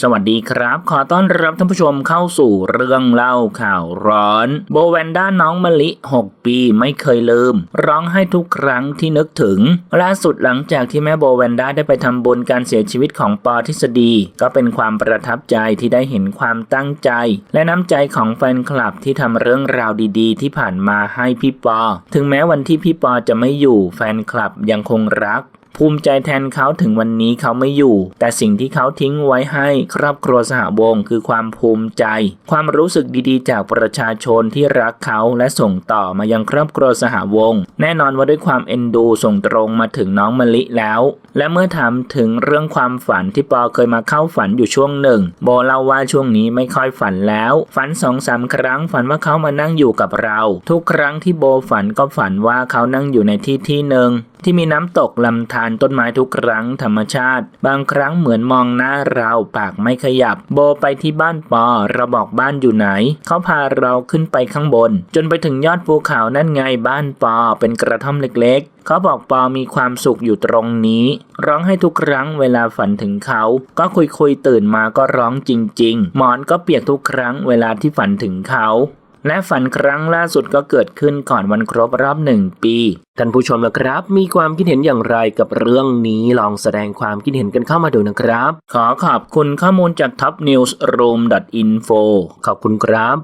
สวัสดีครับ ขอต้อนรับท่านผู้ชมเข้าสู่เรื่องเล่าข่าวร้อน โบแวนด้าน้องมะลิ 6 ปีไม่เคยลืม ร้องไห้ทุกครั้งที่นึกถึง ล่าสุดหลังจากที่แม่โบแวนด้าได้ไปทำบุญการเสียชีวิตของปอทฤษฎี ก็เป็นความประทับใจที่ได้เห็นความตั้งใจ และน้ำใจของแฟนคลับที่ทำเรื่องราวดีๆ ที่ผ่านมาให้พี่ปอ ถึงแม้วันที่พี่ปอจะไม่อยู่แฟนคลับยังคงรัก ภูมิใจแทนเขาถึงวันนี้เขาไม่อยู่ แต่สิ่งที่เขาทิ้งไว้ให้ครอบครัวสหวงศ์คือความภูมิใจ ความรู้สึกดีๆ จากประชาชนที่รักเขาและส่งต่อมายังครอบครัวสหวงศ์แน่นอนว่าด้วยความเอ็นดูส่งตรงมาถึงน้องมะลิแล้ว และเมื่อถามถึงเรื่องความฝันที่ปอเคยมาเข้าฝันอยู่ช่วงหนึ่ง โบเล่าว่าช่วงนี้ไม่ค่อยฝันแล้ว ฝันสองสามครั้งฝันว่าเขามานั่งอยู่กับเรา ทุกครั้งที่โบฝันก็ฝันว่าเขานั่งอยู่ในที่ที่หนึ่ง ที่มีน้ำตกลำธารต้นไม้ทุกครั้งธรรมชาติ บางครั้งเหมือนมองหน้าเราปากไม่ขยับ โบไปที่บ้านปอเราบอกบ้านอยู่ไหน เขาพาเราขึ้นไปข้างบน จนไปถึงยอดภูเขานั่นไงบ้านปอเป็นกระท่อมเล็กๆ เขาบอกปอมีความสุขอยู่ตรงนี้ ร้องให้ทุกครั้งเวลาฝันถึงเขา ก็คุยคุยๆตื่นมาก็ร้องจริง ๆ หมอนก็เปียกทุกครั้งเวลาที่ฝันถึงเขา และฝันครั้งล่าสุดก็เกิดขึ้นก่อนวันครบรอบหนึ่งปี ท่านผู้ชมนะครับ มีความคิดเห็นอย่างไรกับเรื่องนี้ลองแสดงความคิดเห็นกันเข้ามาดูนะครับ ขอขอบคุณข้อมูลจาก topnewsroom.info ขอบคุณครับ